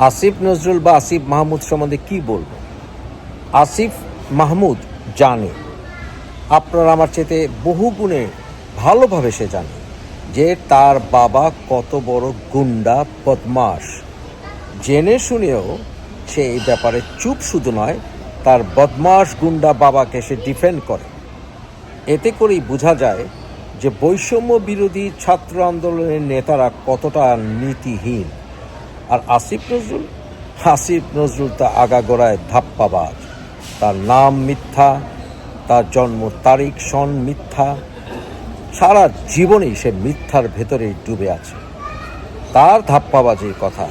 আসিফ নজরুল বা আসিফ মাহমুদ সম্বন্ধে কি বলব? আসিফ মাহমুদ জানে। আপনার আমার চেতে বহু গুণে ভালোভাবে সে জানে যে তার বাবা কত বড় গুন্ডা বদমাস জেনে শুনেও সে এই ব্যাপারে চুপ শুধু নয়, তার বদমাস গুন্ডা বাবাকে সে ডিফেন্ড করে। এতে করেই বোঝা যায় যে বৈষম্য বিরোধী ছাত্র আন্দোলনের নেতারা কতটা নীতিহীন। আর আসিফ নজরুল? আসিফ নজরুল তা আগাগোড়ায় ধাপ্পাবাজ। তার নাম মিথ্যা, তার জন্ম তারিখ সন মিথ্যা। সারা জীবনেই সে মিথ্যার ভেতরেই ডুবে আছে। তার ধাপ্পাবাজির কথা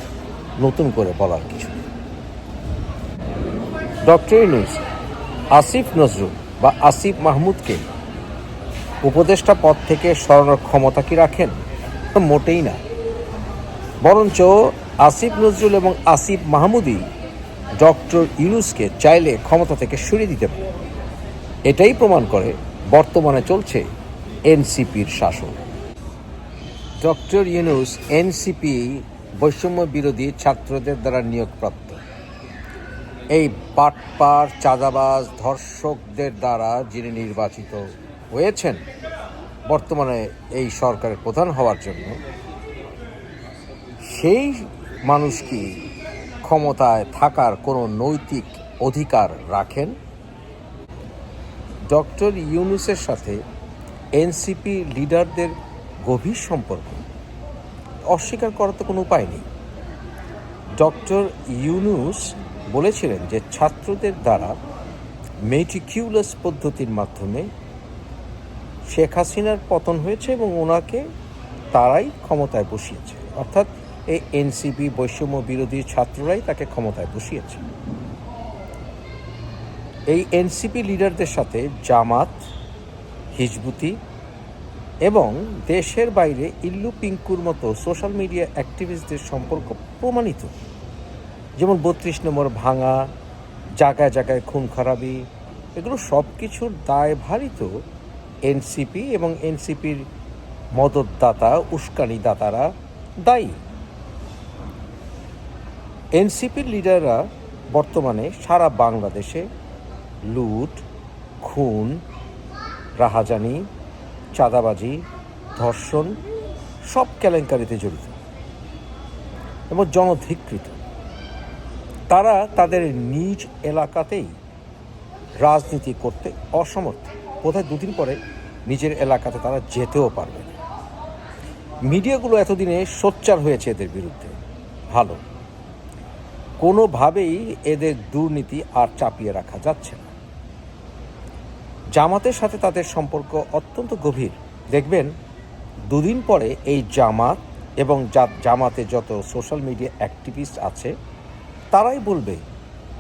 নতুন করে বলার কিছু ডক্টর ইনুস আসিফ নজরুল বা আসিফ মাহমুদকে উপদেষ্টা পদ থেকে সরানোর ক্ষমতা কি রাখেন? মোটেই না। বরঞ্চ আসিফ নজরুল এবং আসিফ মাহমুদই ডক্টর ইউনুসকে চাইলে ক্ষমতা থেকে সরিয়ে দিতে পারে। এটাই প্রমাণ করে বর্তমানে চলছে এনসিপির শাসন। ডক্টর ইউনুস এনসিপি বৈষম্য বিরোধী ছাত্রদের দ্বারা নিয়োগপ্রাপ্ত। এই পাটপার চাঁদাবাজ, ধর্ষকদের দ্বারা যিনি নির্বাচিত হয়েছেন, বর্তমানে এই সরকারের প্রধান হওয়ার জন্য, সেই মানুষ কি ক্ষমতায় থাকার কোনো নৈতিক অধিকার রাখেন? ডক্টর ইউনুসের সাথে এনসিপি লিডারদের গভীর সম্পর্ক অস্বীকার করার তো কোনো উপায় নেই। ডক্টর ইউনুস বলেছিলেন যে ছাত্রদের দ্বারা মেটিকিউলাস পদ্ধতির মাধ্যমে শেখ হাসিনার পতন হয়েছে এবং ওনাকে তারাই ক্ষমতায় বসিয়েছে। অর্থাৎ এই এনসিপি বৈষম্য বিরোধী ছাত্ররাই তাকে ক্ষমতায় বসিয়েছে। এই এনসিপি লিডারদের সাথে জামাত, হিজবুতি এবং দেশের বাইরে ইল্লু পিঙ্কুর মতো সোশ্যাল মিডিয়া অ্যাক্টিভিস্টদের সম্পর্ক প্রমাণিত। যেমন বত্রিশ নম্বর ভাঙা, জায়গায় জায়গায় খুন খারাপি, এগুলো সব কিছুর দায়ভারই তো এনসিপি এবং এনসিপির মদতদাতা উস্কানিদাতারা দায়ী। এনসিপির লিডাররা বর্তমানে সারা বাংলাদেশে লুট, খুন, রাহাজানি, চাঁদাবাজি, ধর্ষণ সব কেলেঙ্কারিতে জড়িত এবং জনধিকৃত। তারা তাদের নিজ এলাকাতেই রাজনীতি করতে অসমর্থ। কোথায় দুদিন পরে নিজের এলাকাতে তারা যেতেও পারবে না। মিডিয়াগুলো এতদিনে সোচ্চার হয়েছে এদের বিরুদ্ধে। ভালো। কোনোভাবেই এদের দুর্নীতি আর চাপিয়ে রাখা যাচ্ছে না। জামাতের সাথে তাদের সম্পর্ক অত্যন্ত গভীর। দেখবেন, দুদিন পরে এই জামাত এবং জামাতে যত সোশ্যাল মিডিয়া অ্যাক্টিভিস্ট আছে, তারাই বলবে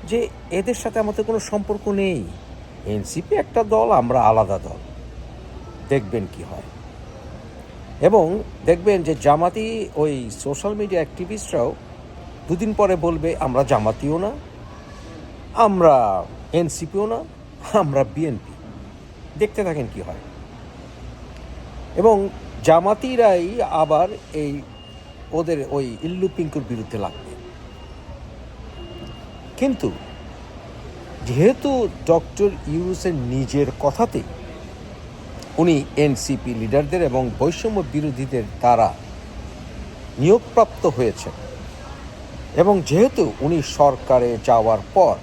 যে এদের সাথে আমাদের কোনো সম্পর্ক নেই। এনসিপি একটা দল, আমরা আলাদা দল। দেখবেন কি হয়। এবং দেখবেন যে জামাতি ওই সোশ্যাল মিডিয়া অ্যাক্টিভিস্টরাও দুদিন পরে বলবে, আমরা জামাতিও না, আমরা এনসিপিও না, আমরা বিএনপি। দেখতে থাকেন কি হয়। এবং জামাতিরাই আবার এই ওদের ওই ইল্লু পিঙ্কুর বিরুদ্ধে লাগবে। কিন্তু যেহেতু ডক্টর ইউনুসের নিজের কথাতেই উনি এনসিপি লিডারদের এবং বৈষম্য বিরোধীদের দ্বারা নিয়োগপ্রাপ্ত হয়েছেন এবং যেহেতু উনি সরকারে যাওয়ার পর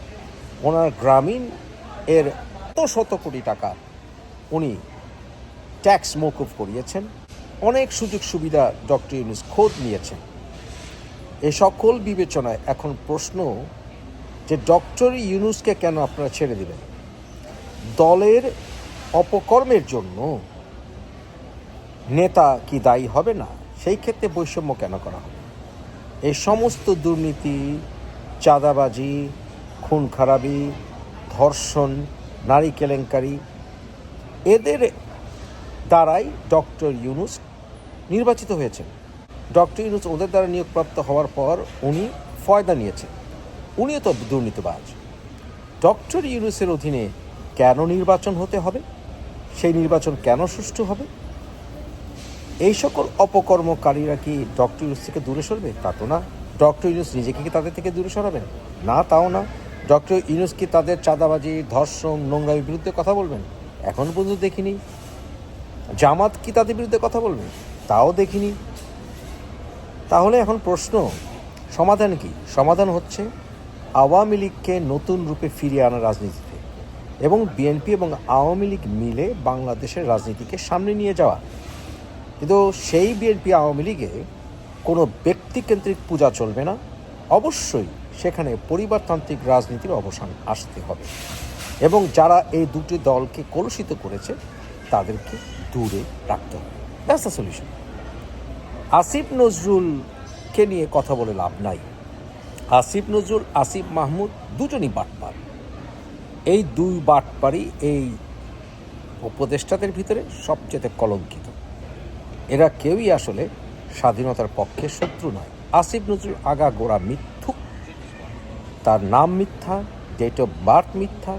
ওনার গ্রামীণ এর শত শত কোটি টাকা উনি ট্যাক্স মৌকুফ করিয়েছেন, অনেক সুযোগ সুবিধা ডক্টর ইউনুস খোঁজ নিয়েছেন। এ সকল বিবেচনায় এখন প্রশ্ন যে ডক্টর ইউনুসকে কেন আপনারা ছেড়ে দিলেন দলের অপকর্মের জন্য নেতা কি দায়ী হবে না? সেই ক্ষেত্রে বৈষম্য কেন করা হবে? এই সমস্ত দুর্নীতি, চাঁদাবাজি, খুন খারাপি, ধর্ষণ, নারী কেলেঙ্কারি, এদের দ্বারাই ডক্টর ইউনুস নির্বাচিত হয়েছেন। ডক্টর ইউনুস ওদের দ্বারা নিয়োগপ্রাপ্ত হওয়ার পর উনি ফয়দা নিয়েছেন। উনিও তো দুর্নীতিবাজ। ডক্টর ইউনুসের অধীনে কেন নির্বাচন হতে হবে? সেই নির্বাচন কেন সুষ্ঠু হবে? এই সকল অপকর্মকারীরা কি ডক্টর ইউনুস থেকে দূরে সরবে? তা তো না। ডক্টর ইউনুস নিজেকে কি তাদের থেকে দূরে সরাবেন? না, তাও না। ডক্টর ইউনুস কি তাদের চাঁদাবাজি, ধর্ষণ, নোংরামির বিরুদ্ধে কথা বলবেন? এখন পর্যন্ত দেখিনি। জামাত কি তাদের বিরুদ্ধে কথা বলবেন তাও দেখিনি। তাহলে এখন প্রশ্ন, সমাধান কি? সমাধান হচ্ছে আওয়ামী লীগকে নতুন রূপে ফিরিয়ে আনা রাজনীতিতে এবং বিএনপি এবং আওয়ামী লীগ মিলে বাংলাদেশের রাজনীতিকে সামনে নিয়ে যাওয়া। কিন্তু সেই বিএনপি আওয়ামী লীগে কোনো ব্যক্তিকেন্দ্রিক পূজা চলবে না। অবশ্যই সেখানে পরিবারতান্ত্রিক রাজনীতির অবসান আসতে হবে। এবং যারা এই দুটি দলকে কলুষিত করেছে, তাদেরকে দূরে রাখতে হবে। দ্যাটস দ্য সলিউশন আসিফ নজরুলকে নিয়ে কথা বলে লাভ নাই। আসিফ নজরুল, আসিফ মাহমুদ দুজনই বাটপার। এই দুই বাটপারই এই উপদেষ্টাদের ভিতরে সবচেয়ে কলঙ্কিত। এরা কেউই আসলে স্বাধীনতার পক্ষে শত্রু নয়। আসিফ নজরুল আগা গোড়া মিথ্যুক। তার নাম মিথ্যা ডেট অফ বার্থ মিথ্যা।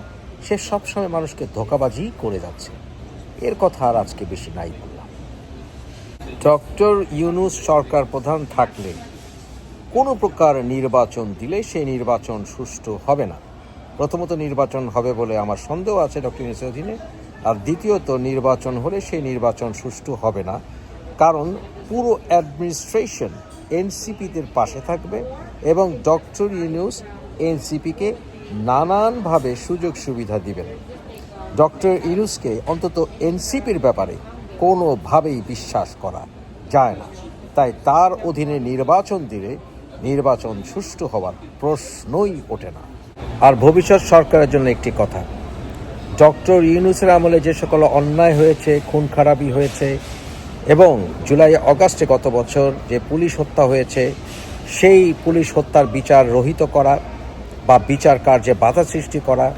সে সবসময় মানুষকে ধোকাবাজি করে যাচ্ছে। এর কথা আর আজকে বেশি নাই বললাম। ডক্টর ইউনুস সরকার প্রধান থাকলে কোনো প্রকার নির্বাচন দিলে সেই নির্বাচন সুষ্ঠু হবে না। প্রথমত নির্বাচন হবে বলে আমার সন্দেহ আছে ডক্টর ইউনুসের অধীনে। আর দ্বিতীয়ত নির্বাচন হলে সেই নির্বাচন সুষ্ঠু হবে না। কারণ পুরো অ্যাডমিনিস্ট্রেশন এনসিপিদের পাশে থাকবে এবং ডক্টর ইউনুস এনসিপিকে নানানভাবে সুযোগ সুবিধা দিবেন। ডক্টর ইউনুসকে অন্তত এনসিপির ব্যাপারে কোনোভাবেই বিশ্বাস করা যায় না। তাই তার অধীনে নির্বাচন দিলে নির্বাচন সুষ্ঠু হওয়ার প্রশ্নই ওঠে না। আর ভবিষ্যৎ সরকারের জন্য একটি কথা, ডক্টর ইউনুসের আমলে যে সকল অন্যায় হয়েছে খুন খারাপি হয়েছে এবং জুলাই অগাস্টে গত বছর যে পুলিশ হত্যা হয়েছে, সেই পুলিশ হত্যার বিচার রহিত করা বা বিচার কার্যে বাধা সৃষ্টি করা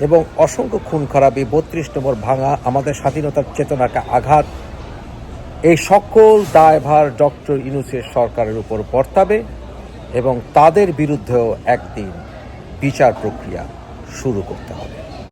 এবং অসংখ্য খুন খারাপি বত্রিশ নম্বর ভাঙা, আমাদের স্বাধীনতার চেতনাকে আঘাত, এই সকল দায়ভার ডক্টর ইউনুসের সরকারের উপর বর্তাবে এবং তাদের বিরুদ্ধেও একদিন বিচার প্রক্রিয়া শুরু করতে হবে।